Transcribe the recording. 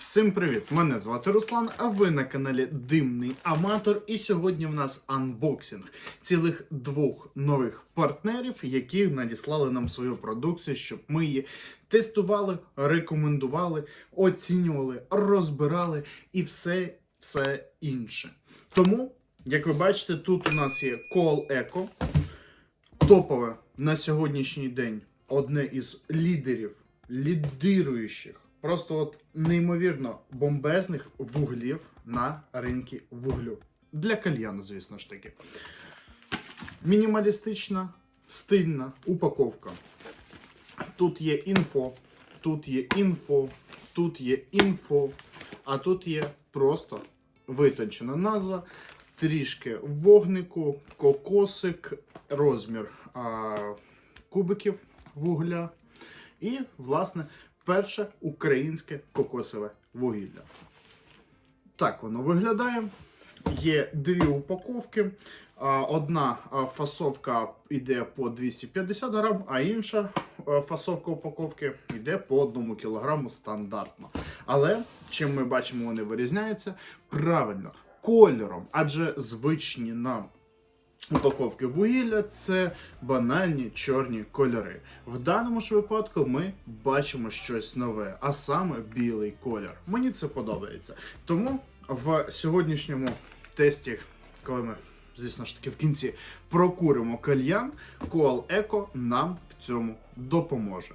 Всім привіт! Мене звати Руслан, а ви на каналі Димний Аматор. І сьогодні в нас анбоксинг цілих двох нових партнерів, які надіслали нам свою продукцію, щоб ми її тестували, рекомендували, оцінювали, розбирали і все, все інше. Тому, як ви бачите, тут у нас є Call Eco, топове на сьогоднішній день одне із лідерів, лідируючих, просто от неймовірно бомбезних вуглів на ринку вуглю. Для кальяну, звісно ж таки. Мінімалістична, стильна упаковка. Тут є інфо, тут є інфо, тут є інфо, а тут є просто витончена назва, трішки вогнику, кокосик, розмір а, кубиків вугля і, власне, перше українське кокосове вугілля. Так воно виглядає. Є дві упаковки. Одна фасовка йде по 250 грам, а інша фасовка упаковки йде по 1 кг стандартно. Але чим ми бачимо, вони вирізняються правильно кольором, адже звичні нам упаковки вугілля це банальні чорні кольори. В даному ж випадку ми бачимо щось нове, а саме білий колір. Мені це подобається. Тому в сьогоднішньому тесті, коли ми, звісно ж таки, в кінці прокуримо кальян, Коал Еко нам в цьому допоможе.